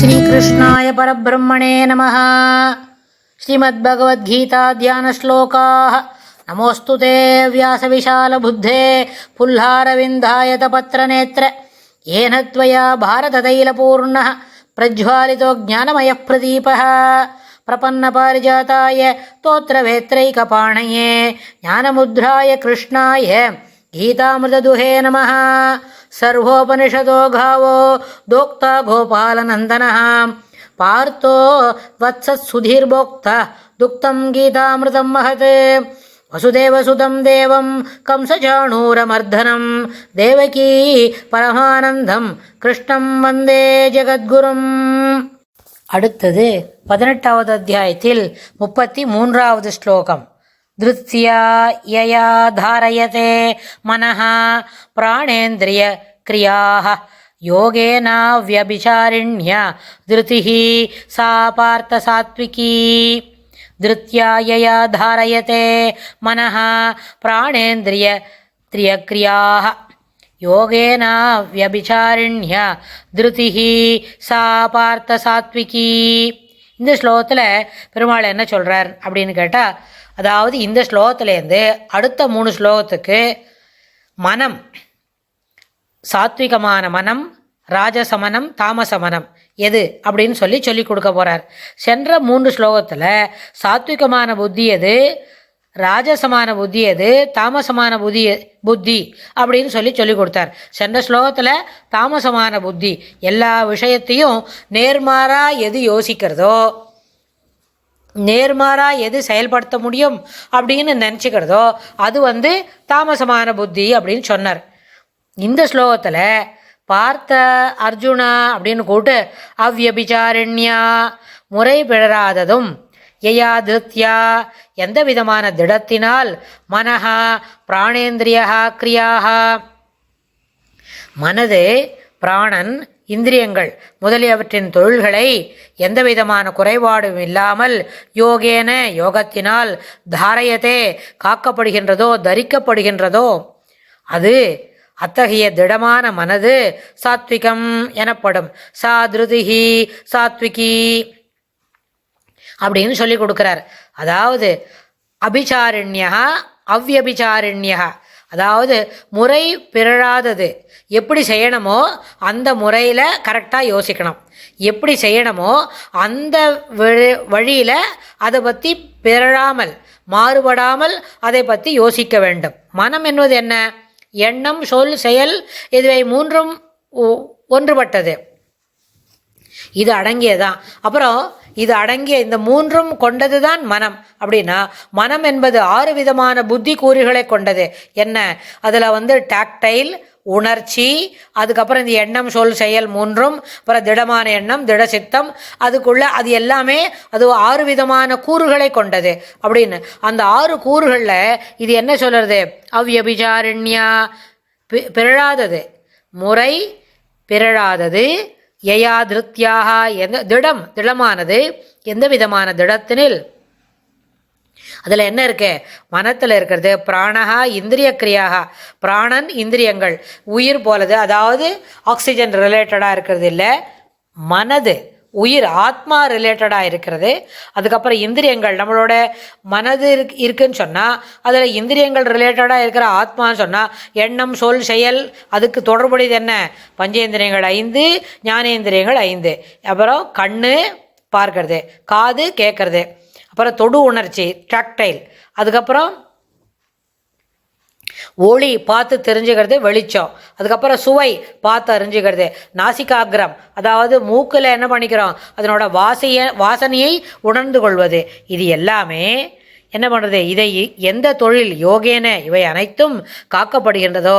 श्रीकृष्णाय परब्रह्मणे नमः श्रीमद्भगवद्गीताध्यानश्लोकाः नमोऽस्तु ते व्यासविशालबुद्धे पुल्हारविन्दायतपत्रनेत्र येन त्वया भारततैलपूर्णः प्रज्वालितो ज्ञानमयः प्रदीपः प्रपन्नपारिजाताय तोत्रवेत्रैकपाणये ज्ञानमुद्राय कृष्णाय गीतामृतदुहे नमः सर्वोपनिषदो गावो दोक्ता गोपालनन्दनः पार्थो वत्सत्सुधीर्भोक्ता दुक्तं गीतामृतं महत् वसुदेवसुतं देवं कंसचाणूरमर्दनं देवकी परमानन्दं कृष्णं वन्दे ஜெகத்குரும் அடுத்தது பதினெட்டாவது அத்தியாயத்தில் முப்பத்தி மூன்றாவது ஸ்லோகம் దృశ్యా యయా ధారయతే మనః ప్రాణేంద్రియ క్రియా యోగేన వ్యభిచారిణ్య ధృతి సా పార్థ సాత్వికీ ధృత్యా యయా ధారయతే మనః ప్రాణేంద్రియ త్రియక్రియా యోగేన వ్యభిచారిణ్య ధృతి సా పార్థ సాత్వికీ இந்த ஸ்லோகத்தில் பெருமாள் என்ன சொல்கிறார் அப்படின்னு கேட்டால் அதாவது இந்த ஸ்லோகத்துலேருந்து அடுத்த மூணு ஸ்லோகத்துக்கு மனம் சாத்விகமான மனம் ராஜசமனம் தாமசமனம் எது அப்படின்னு சொல்லி சொல்லி கொடுக்க போகிறார் சென்ற மூன்று ஸ்லோகத்தில் சாத்விகமான புத்தி எது? ராஜசமான புத்தி எது? தாமசமான புத்தி புத்தி அப்படின்னு சொல்லி சொல்லி கொடுத்தார். சென்ற ஸ்லோகத்தில் தாமசமான புத்தி எல்லா விஷயத்தையும் நேர்மாறாக எது யோசிக்கிறதோ நேர்மாறாக எது செயல்படுத்த முடியும் அப்படின்னு நினச்சிக்கிறதோ அது வந்து தாமசமான புத்தி அப்படின்னு சொன்னார். இந்த ஸ்லோகத்தில் பார்த்த அர்ஜுனா அப்படின்னு கூட்டு அவ்யபிச்சாரண்யா முறை பிழறாததும் யயா திருத்யா எந்த விதமான திடத்தினால் மனஹா பிராணேந்திரியா கிரியாகா மனது பிராணன் இந்திரியங்கள் முதலியவற்றின் தொழில்களை எந்த விதமான குறைபாடும் இல்லாமல் யோகேன யோகத்தினால் தாரயத்தே காக்கப்படுகின்றதோ தரிக்கப்படுகின்றதோ அது அத்தகைய திடமான மனது சாத்விகம் எனப்படும். சாதிருதிகி சாத்விகி அப்படின்னு சொல்லி கொடுக்கிறார். அதாவது அபிச்சாரண்யா அவ்யபிச்சாரண்யா அதாவது முறை பிறழாதது. எப்படி செய்யணுமோ அந்த முறையில் கரெக்டாக யோசிக்கணும். எப்படி செய்யணுமோ அந்த வழியில் அதை பற்றி பிறழாமல் மாறுபடாமல் அதை பற்றி யோசிக்க வேண்டும். மனம் என்பது என்ன? எண்ணம் சொல் செயல் இதுவை மூன்றும் ஒன்றுபட்டது. இது அடங்கியதான் அப்புறம் இது அடங்கிய இந்த மூன்றும் கொண்டது தான் மனம். அப்படின்னா மனம் என்பது ஆறு விதமான புத்தி கூறுகளை கொண்டது. என்ன? அதில் வந்து டாக்டைல் உணர்ச்சி அதுக்கப்புறம் இந்த எண்ணம் சொல் செயல் மூன்றும் அப்புறம் திடமான எண்ணம் திட சித்தம் அதுக்குள்ள அது எல்லாமே அது ஆறு விதமான கூறுகளை கொண்டது. அப்படின்னு. அந்த ஆறு கூறுகளில் இது என்ன சொல்கிறது அவ்யபிச்சாரண்யா பி பிறழாதது. முறை பிறழாதது யயா திருத்தியாக எந்த திடம் திடமானது எந்த விதமான திடத்தினில்? அதில் என்ன இருக்கு? மனத்தில் இருக்கிறது. பிராணகா இந்திரிய கிரியாக பிராணன் இந்திரியங்கள். உயிர் போலது. அதாவது ஆக்சிஜன் ரிலேட்டடாக இருக்கிறது இல்லை மனது. உயிர் ஆத்மா ரிலேட்டடாக இருக்கிறது. அதுக்கப்புறம் இந்திரியங்கள் நம்மளோட மனது இருக்கு இருக்குன்னு சொன்னால் அதில் இந்திரியங்கள் ரிலேட்டடாக இருக்கிற ஆத்மான்னு சொன்னால் எண்ணம் சொல் செயல் அதுக்கு தொடர்புடையது என்ன? பஞ்சேந்திரியங்கள் ஐந்து ஞானேந்திரியங்கள் ஐந்து. அப்புறம் கண்ணு பார்க்கறது காது கேட்கறது. அப்புறம் தொடு உணர்ச்சி டாக்டைல் அதுக்கப்புறம் ஒளி பார்த்து தெரிஞ்சுக்கிறது வெளிச்சம். அதுக்கப்புறம் சுவை பார்த்து அறிஞ்சுக்கிறது. நாசிகாகிரம் அதாவது மூக்கில் என்ன பண்ணிக்கிறோம்? அதனோட வாசைய வாசனையை உணர்ந்து கொள்வது. இது எல்லாமே என்ன பண்ணுறது இதை எந்த தொழில் யோகேன இவை அனைத்தும் காக்கப்படுகின்றதோ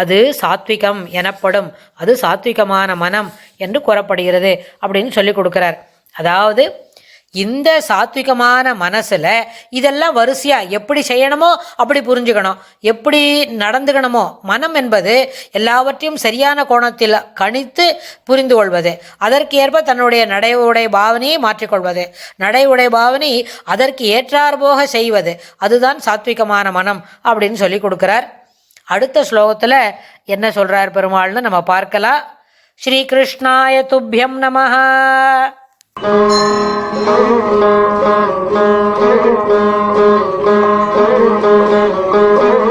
அது சாத்விகம் எனப்படும். அது சாத்விகமான மனம் என்று கூறப்படுகிறது அப்படின்னு சொல்லி கொடுக்குறார். அதாவது இந்த சாத்விகமான மனசில் இதெல்லாம் வரிசையாக எப்படி செய்யணுமோ அப்படி புரிஞ்சுக்கணும். எப்படி நடந்துக்கணுமோ? மனம் என்பது எல்லாவற்றையும் சரியான கோணத்தில் கணித்து புரிந்து கொள்வது. அதற்கு ஏற்ப தன்னுடைய நடை உடை பாவனையை மாற்றிக்கொள்வது. நடை உடை பாவனை அதற்கு ஏற்றாற்போக செய்வது. அதுதான் சாத்விகமான மனம் அப்படின்னு சொல்லி கொடுக்குறார். அடுத்த ஸ்லோகத்தில் என்ன சொல்கிறார் பெருமாள்னு நம்ம பார்க்கலாம். ஸ்ரீகிருஷ்ணாய துப்பியம் நமஹா. Thank you.